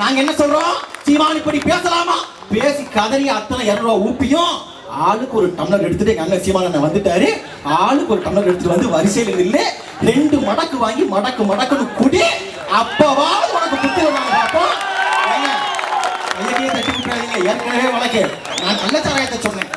நாங்க என்ன சொல்றோம்? சீமான் இப்படி பேசலாமா? பேசி கதறி அத்தனை இரநூறுவா ரூபா ஊப்பியும் ஆளுக்கு ஒரு டம்ளர் எடுத்துட்டு எங்க அண்ணன் சீமான் அண்ணன் வந்துட்டாரு. ஆளுக்கு ஒரு டம்ளர் எடுத்துட்டு வந்து வரிசையில் நில்லு. ரெண்டு மடக்கு வாங்கி மடக்கு மடக்குன்னு குடி. அப்பவாவது உனக்கு புத்தி வந்தாங்க பார்ப்போம். தட்டி விட்டுறாதீங்க. ஏற்கனவே வழக்கு. நான் கள்ளச்சாராயத்தை சொன்னேன்.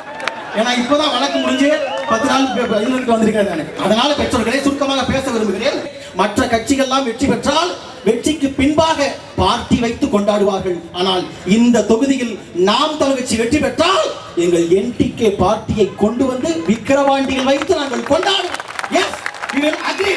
ஏன்னா இப்பதான் வழக்கு முடிஞ்சு பத்து நாள் பதினொருக்கு வந்திருக்கேன் நான். அதனால பெற்றோர்களே சுருக்கமாக பேச விரும்புகிறேன். மற்ற கட்சிகள்லாம் வெற்றி பெற்றால் வெற்றிக்கு பின்பாக பார்ட்டி வைத்து கொண்டாடுவார்கள் ஆனால் இந்த தொகுதியில் நாம் தமிழ் கட்சி வெற்றி பெற்றால் எங்கள் என்டிகே பார்ட்டியை கொண்டு வந்து விக்கிரவாண்டியில் வைத்து நாங்கள் கொண்டாடுவோம் yes we will agree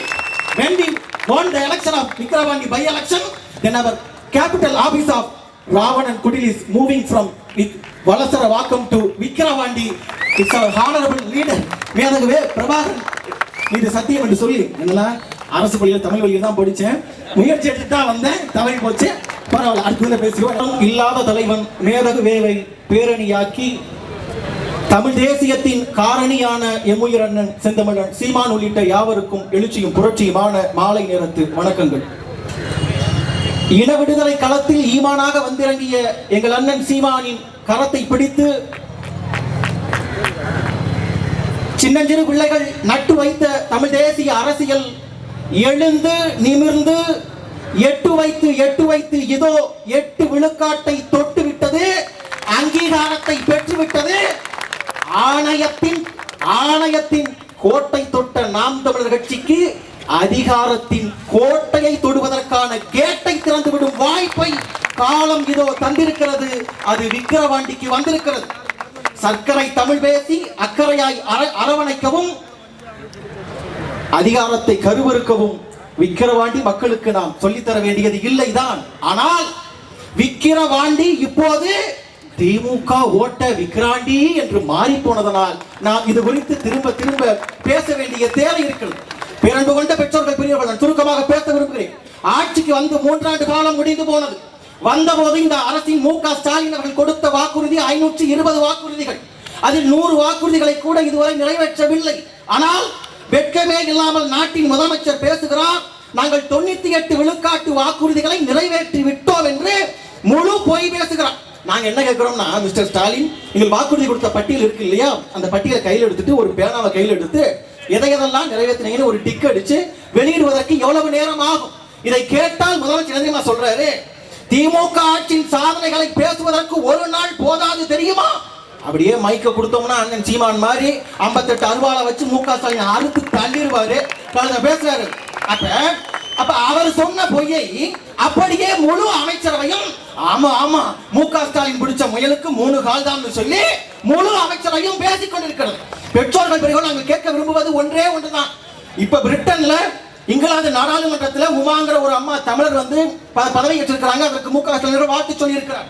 when we won the election of Vikravandi by election then our capital office of Ravanan Kudil is moving from Vik- Valasara Vakam to Vikravandi it's our honorable leader மேதகவே பிரபாகரன் இது சத்தியம் என்று சொல்லி என்னன்னா அரசு பள்ளியில் தமிழ் வழியில் தான் படித்தேன் முயற்சி எடுத்து தான் வந்தேன் தவறி போச்சு. பரவாயில்ல அடுத்ததுல பேசுவோம் இல்லாத தலைவன் மேதகு வேவை பேரணியாக்கி தமிழ் தேசியத்தின் காரணியான எமுயிரண்ணன் செந்தமிழன் சீமான் உள்ளிட்ட யாவருக்கும் எழுச்சியும் புரட்சியுமான மாலை நேரத்து வணக்கங்கள். இன விடுதலை களத்தில் ஈமானாக வந்திறங்கிய எங்கள் அண்ணன் சீமானின் கரத்தை பிடித்து சின்னஞ்சிறு பிள்ளைகள் நட்டு வைத்த தமிழ் தேசிய அரசியல் எழுந்து நிமிர்ந்து எட்டு வைத்து எட்டு வைத்து இதோ எட்டு விழுக்காட்டை தொட்டு விட்டது அங்கீகாரத்தை பெற்றுவிட்டது. ஆணையத்தின் ஆணையத்தின் கோட்டை தொட்ட நாம் தமிழர் கட்சிக்கு அதிகாரத்தின் கோட்டையை தொடுவதற்கான கேட்டை திறந்துவிடும் வாய்ப்பை காலம் இதோ தந்திருக்கிறது. அது விக்கிரவாண்டிக்கு வந்திருக்கிறது. சர்க்கரை தமிழ் பேசி அக்கறையாய் அரவணைக்கவும். அதிகாரத்தை கருவறுக்கவும் விக்கிரவாண்டி மக்களுக்கு நாம் சொல்லித்தர வேண்டியது இல்லைதான். ஆனால் விக்கிரவாண்டி இப்போது திமுக ஓட்ட விக்கிராண்டி என்று மாறி போனதனால் நாம் இது குறித்து திரும்ப திரும்ப பேச வேண்டிய தேவை இருக்கிறது. பிறண்டு கொண்ட பெற்றோர்கள் பெரியவர்கள் நான் சுருக்கமாக பேச விரும்புகிறேன். ஆட்சிக்கு வந்து மூன்றாண்டு காலம் முடிந்து போனது. வந்தபோது இந்த அரசின் மு க ஸ்டாலின் அவர்கள் கொடுத்த வாக்குறுதி ஐநூற்றி இருபது வாக்குறுதிகள். அதில் நூறு வாக்குறுதிகளை கூட இதுவரை நிறைவேற்றவில்லை. ஆனால் வெட்கமே இல்லாமல் நாட்டின் முதலமைச்சர் பேசுகிறார். நாங்கள் தொண்ணூத்தி எட்டு விழுக்காட்டு வாக்குறுதிகளை நிறைவேற்றி விட்டோம் என்று முழு பொய் பேசுகிறார். நாங்க என்ன கேட்கிறோம்னா மிஸ்டர் ஸ்டாலின் நீங்கள் வாக்குறுதி கொடுத்த பட்டியல் இருக்கு இல்லையா? அந்த பட்டியலை கையில் எடுத்துட்டு ஒரு பேனாவை கையில் எடுத்து எதை எதெல்லாம் நிறைவேற்றினீங்கன்னு ஒரு டிக் அடிச்சு வெளியிடுவதற்கு எவ்வளவு நேரம் ஆகும்? இதை கேட்டால் முதலமைச்சர் என்ன சொல்றாரு? திமுக ஆட்சியின் சாதனைகளை பேசுவதற்கு ஒரு நாள் போதாது தெரியுமா? அப்படியே மைக்க கொடுத்தோம்னா அண்ணன் சீமான் மாதிரி ஐம்பத்தெட்டு அருவால வச்சு மு க ஸ்டாலின் அறுத்து தள்ளிடுவாரு. பேசுறாரு. அப்ப அப்ப அவர் சொன்ன பொய்யை அப்படியே முழு அமைச்சரவையும் ஆமா ஆமா மு க ஸ்டாலின் பிடிச்ச முயலுக்கு மூணு கால் தான் சொல்லி முழு அமைச்சரவையும் பேசிக் கொண்டிருக்கிறது. பெற்றோர்கள் பிறகு நாங்கள் கேட்க விரும்புவது ஒன்றே ஒன்றுதான். இப்ப பிரிட்டன்ல இங்கிலாந்து நாடாளுமன்றத்துல உமாங்கிற ஒரு அம்மா தமிழர் வந்து ப- பதவி ஏற்றிருக்கிறாங்க. அதற்கு மு க ஸ்டாலின் வாழ்த்து சொல்லியிருக்கிறார்.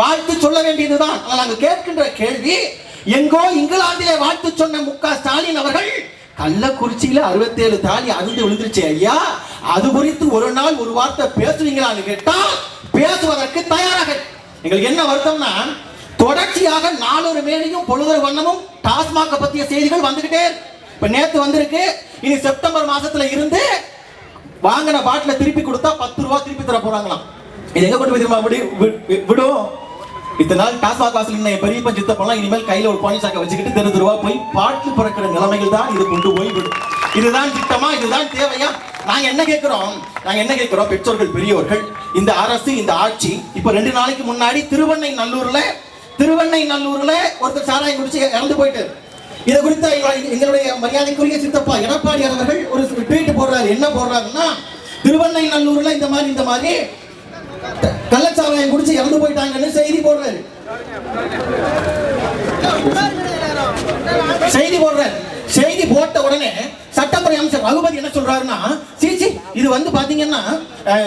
வாழ்த்து சொல்ல வேண்டியதுதான். ஆனால் நாங்கள் கேட்கின்ற கேள்வி எங்கோ இங்கிலாந்திலே வாழ்த்து சொன்ன மு ஸ்டாலின் அவர்கள் கள்ளக்குறிச்சியில அறுபத்தேழு தாலி அருந்து விழுந்துருச்சு ஐயா. அது குறித்து ஒரு நாள் ஒரு வார்த்தை பேசுவீங்களான்னு கேட்டால் பேசுவதற்கு தயாராக எங்களுக்கு என்ன வருத்தம்னா தொடர்ச்சியாக நாலொரு மேலையும் பொழுதொரு வண்ணமும் டாஸ்மாக பத்திய செய்திகள் வந்துகிட்டே இப்ப நேத்து வந்திருக்கு. இனி செப்டம்பர் மாசத்துல இருந்து வாங்கின பாட்டில திருப்பி கொடுத்தா பத்து ரூபா திருப்பி தர போறாங்களாம். இது எங்க கொண்டு போய் திரும்ப விடு- விடும் இத்தனை நாள் டாஸ்மாக் வாசல் நின்ன என் பெரியப்பன் சித்தப்பெல்லாம் இனிமேல் கையில ஒரு பானி சாக்கை வச்சுக்கிட்டு தெரு தெருவா போய் பாட்டு பிறக்கிற நிலைமைகள் தான் இது கொண்டு போய் விடும். இதுதான் திட்டமா இதுதான் தேவையா? நாங்க என்ன கேட்கிறோம்? நாங்க என்ன கேட்கிறோம்? பெற்றோர்கள் பெரியோர்கள் இந்த அரசு இந்த ஆட்சி இப்ப ரெண்டு நாளைக்கு முன்னாடி திருவண்ணை நல்லூர்ல திருவண்ணை நல்லூர்ல ஒருத்தர் சாராயம் குடிச்சு இறந்து போயிட்டு. இதை குறித்து எங்களுடைய மரியாதைக்குரிய சித்தப்பா எடப்பாடி அவர்கள் ஒரு ட்வீட் போடுறாரு. என்ன போடுறாருன்னா திருவண்ணை நல்லூர்ல இந்த மாதிரி இந்த மாதிரி கள்ளச்சாராயம் குடிச்சு இறந்து போயிட்டாங்கன்னு செய்தி போடுறாரு. செய்தி போடுறாரு. செய்தி போட்ட உடனே சட்டத்துறை அமைச்சர் ரகுபதி என்ன சொல்றாருன்னா சீச்சி இது வந்து பாத்தீங்கன்னா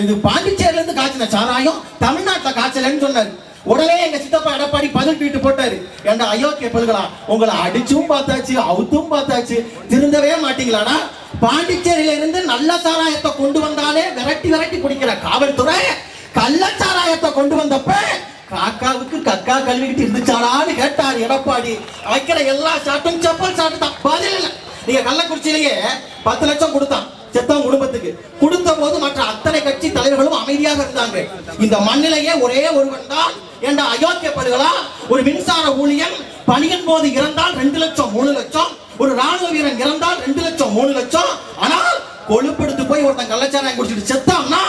இது பாண்டிச்சேரியில இருந்து காய்ச்சின சாராயம் தமிழ்நாட்டுல காய்ச்சலன்னு சொன்னாரு. உடனே எங்க சித்தப்பா எடப்பாடி பதில் ட்வீட் போட்டாரு. ஏண்டா அயோக்கிய பல்களா உங்களை அடிச்சும் பார்த்தாச்சு அவுத்தும் பார்த்தாச்சு திருந்தவே மாட்டீங்களாடா? பாண்டிச்சேரியில இருந்து நல்ல சாராயத்தை கொண்டு வந்தாலே விரட்டி விரட்டி குடிக்கிற காவல்துறை கள்ளச்சாராயத்தை கொண்டு வந்தப்ப காக்காவுக்கு கக்கா கழுவிக்கிட்டு இருந்துச்சாடான்னு கேட்டார் எடப்பாடி. வைக்கிற எல்லா சாட்டும் செப்பல் சாட்டு தான். பதில் இல்லை. நீங்க கள்ளக்குறிச்சியிலேயே பத்து லட்சம் கொடுத்தான். செத்தவன் குடும்பத்துக்கு. கொடுத்த போது மற்ற அத்தனை கட்சி தலைவர்களும் அமைதியாக இருந்தாங்க. இந்த மண்ணிலேயே ஒரே ஒருவன் தான். என்ற அயோக்கியப்படுகளா ஒரு மின்சார ஊழியன் பணியின் போது இறந்தால் ரெண்டு லட்சம் மூணு லட்சம். ஒரு ராணுவ வீரன் இறந்தால் ரெண்டு லட்சம் மூணு லட்சம். ஆனால் கொழுப்படுத்து போய் ஒருத்தன் கள்ளச்சாராயம் குடிச்சிட்டு செத்தான்னா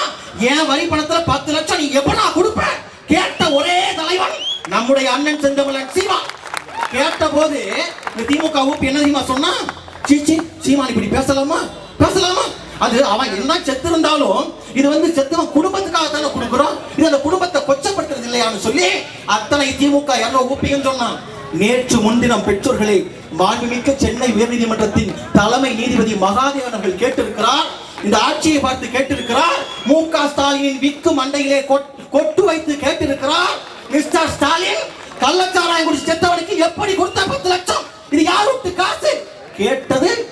என் வரி பணத்துல பத்து லட்சம் நீ எப்ப நான் கொடுப்பேன் கேட்ட ஒரே தலைவன் நம்முடைய அண்ணன் செந்தமிழன் சீமா. கேட்ட போது இந்த திமுக ஊப்பி என்ன தெரியுமா சொன்னா? சீச்சி சீமான் இப்படி பேசலாமா? பேசலாமா? அது அவன் என்ன செத்து இருந்தாலும் இது வந்து செத்தவன் குடும்பத்துக்காக தானே கொடுக்குறோம். இது அந்த குடும்பத்தை கொச்சப்படுத்துறது இல்லையான்னு சொல்லி அத்தனை திமுக எவ்வளவு ஊப்பின்னு சொன்னான். நேற்று முன்தினம் பெற்றோர்களை மாண்புமிக்க சென்னை உயர்நீதிமன்றத்தின் தலைமை நீதிபதி மகாதேவன் அவர்கள் கேட்டிருக்கிறார். இந்த ஆட்சியை பார்த்து கேட்டிருக்கிறார். மு க ஸ்டாலின் விக்கு மண்டையிலே கொட்- கொட்டு வைத்து கேட்டிருக்கிறார். மிஸ்டர் ஸ்டாலின் கள்ளச்சாராயம் குடிச்சு செத்தவனுக்கு எப்படி கொடுத்த பத்து லட்சம்? இது யார் விட்டு காசு? கேட்டது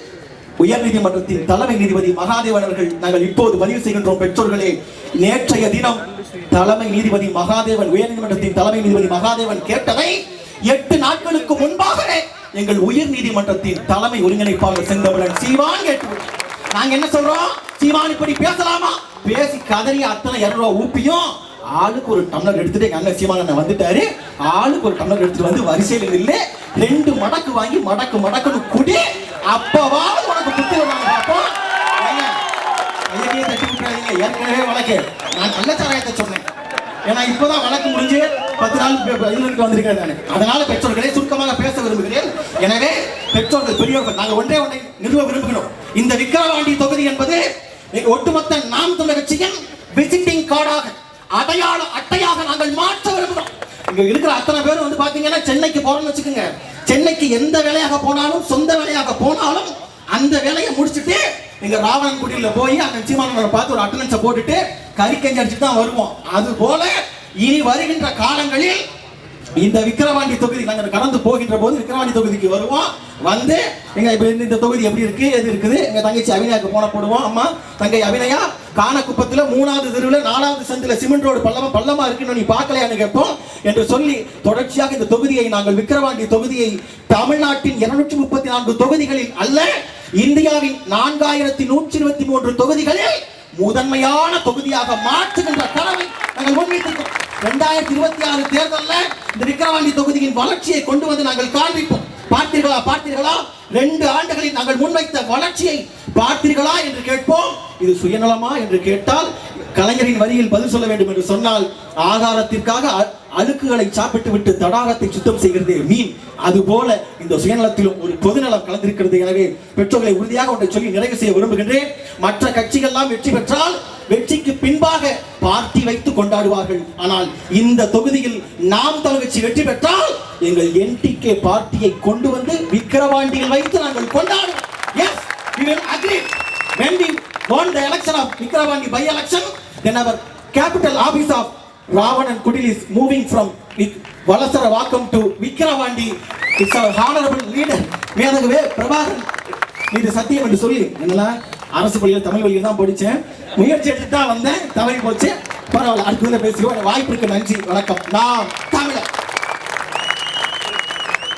உயர்நீதிமன்றத்தின் தலைமை நீதிபதி மகாதேவன் அவர்கள். நாங்கள் இப்போது பதிவு செய்கின்றோம் பெற்றோர்களே நேற்றைய தினம் தலைமை நீதிபதி மகாதேவன் உயர்நீதிமன்றத்தின் தலைமை நீதிபதி மகாதேவன் கேட்டதை எட்டு நாட்களுக்கு முன்பாகவே எங்கள் உயர் நீதிமன்றத்தின் தலைமை ஒருங்கிணைப்பாளர் செந்தமிழன் சீவான் கேட்டு நாங்க என்ன சொல்றோம்? சீவான் இப்படி பேசலாமா? பேசி கதறி அத்தனை இருநூறுவா ஊப்பியும் ஆளுக்கு ஒரு டம்ளர் எடுத்துட்டு எங்க அண்ணன் சீமான் வந்துட்டாரு. ஆளுக்கு ஒரு டம்ளர் எடுத்துட்டு வந்து வரிசையில் நில்லு ரெண்டு மடக்கு வாங்கி மடக்கு மடக்குன்னு குடி அப்பவாவது உனக்கு புத்தி வருவாங்க பார்ப்போம் ஏற்கனவே வழக்கு. நான் கள்ளச்சாராயத்தை சொன்னேன். ஏன்னா இப்பதான் வழக்கு முடிஞ்சு பத்து நாள் பதிலுக்கு வந்திருக்கிறேன் நான். அதனால பெற்றோர்களை சுருக்கமாக பேச விரும்புகிறேன். எனவே பெற்றோர்கள் பெரியவர்கள் நாங்கள் ஒன்றே ஒன்றை நிறுவ விரும்புகிறோம். இந்த விக்கிரவாண்டி தொகுதி என்பது ஒட்டுமொத்த நாம் தமிழர் கட்சியின் விசிட்டிங் கார்டாக அடையாள அட்டையாக நாங்கள் மாற்ற விரும்புகிறோம். இங்க இருக்கிற அத்தனை பேர் வந்து பாத்தீங்கன்னா சென்னைக்கு போறோம்னு வச்சுக்கோங்க. சென்னைக்கு எந்த வேலையாக போனாலும் சொந்த வேலையாக போனாலும் அந்த வேலையை முடிச்சுட்டு எங்க ராவணன்குடியில போய் அந்த சீமானவரை பார்த்து ஒரு அட்டனன்ஸை போட்டுட்டு கறிக்கஞ்சி அடிச்சுட்டு தான் வருவோம். அது போல இனி வருகின்ற காலங்களில் இந்த விக்கிரவாண்டி தொகுதி நாங்கள் கடந்து போகின்ற போது விக்கிரவாண்டி தொகுதிக்கு வருவோம். வந்து எங்க இப்ப இந்த- இந்த தொகுதி எப்படி இருக்கு எது இருக்குது? எங்க தங்கச்சி அபிநயாக்கு போன போடுவோம். அம்மா தங்கை அபிநயா காணக்குப்பத்துல மூணாவது தெருவில் நாலாவது சந்தில சிமெண்ட் ரோடு பள்ளமா பள்ளமா இருக்குன்னு நீ பார்க்கலையான்னு கேட்போம் என்று சொல்லி தொடர்ச்சியாக இந்த தொகுதியை நாங்கள் விக்கிரவாண்டி தொகுதியை தமிழ்நாட்டின் இருநூற்றி முப்பத்தி நான்கு தொகுதிகளில் அல்ல இந்தியாவின் நான்காயிரத்தி நூற்றி இருபத்தி மூன்று தொகுதிகளில் முதன்மையான தொகுதியாக மாற்றுகின்ற தரவை நாங்கள் முன்வைத்திருக்கோம் ரெண்டாயிரத்தி இருபத்தி ஆறு தேர்தலில் இந்த விக்கிரவாண்டி தொகுதியின் வளர்ச்சியை கொண்டு வந்து நாங்கள் காண்பிப்போம். பார்த்தீர்களா பார்த்தீர்களா? ரெண்டு ஆண்டுகளில் நாங்கள் முன்வைத்த வளர்ச்சியை பார்த்தீர்களா என்று கேட்போம். இது சுயநலமா என்று கேட்டால் கலைஞரின் வரியில் பதில் சொல்ல வேண்டும் என்று சொன்னால் ஆதாரத்திற்காக அழுக்குகளை சாப்பிட்டு விட்டு தடாகத்தை சுத்தம் செய்கிறது மீன். அதுபோல இந்த சுயநலத்திலும் ஒரு பொதுநலம் கலந்திருக்கிறது. எனவே பெற்றோர்களை உறுதியாக ஒன்றை சொல்லி நிறைவு செய்ய விரும்புகின்றேன். மற்ற கட்சிகள்லாம் வெற்றி பெற்றால் வெற்றிக்கு பின்பாக பார்ட்டி வைத்து கொண்டாடுவார்கள். ஆனால் இந்த தொகுதியில் நாம் தமிழ் கட்சி வெற்றி பெற்றால் எங்கள் என்டிகே பார்ட்டியை கொண்டு வந்து விக்கிரவாண்டியில் வைத்து நாங்கள் கொண்டாடுவோம். Yes we will agree. When we won the election of Vikravandi by election then our capital office of Ravanan Kudil is moving from Valasara Valasara Vakam to Vikravandi it's our honorable leader. மேதகவே பிரபாகரன். இது சத்தியம் என்று சொல்லி. என்னெல்லாம் அரசு பள்ளியில் தமிழ் வழியில் தான் படித்தேன் முயற்சி எடுத்து தான் வந்தேன். தவறி போச்சு. பரவாயில்ல அடுத்ததில் பேசுவோம் வாய்ப்புக்கு நன்றி வணக்கம். நான் தமிழ்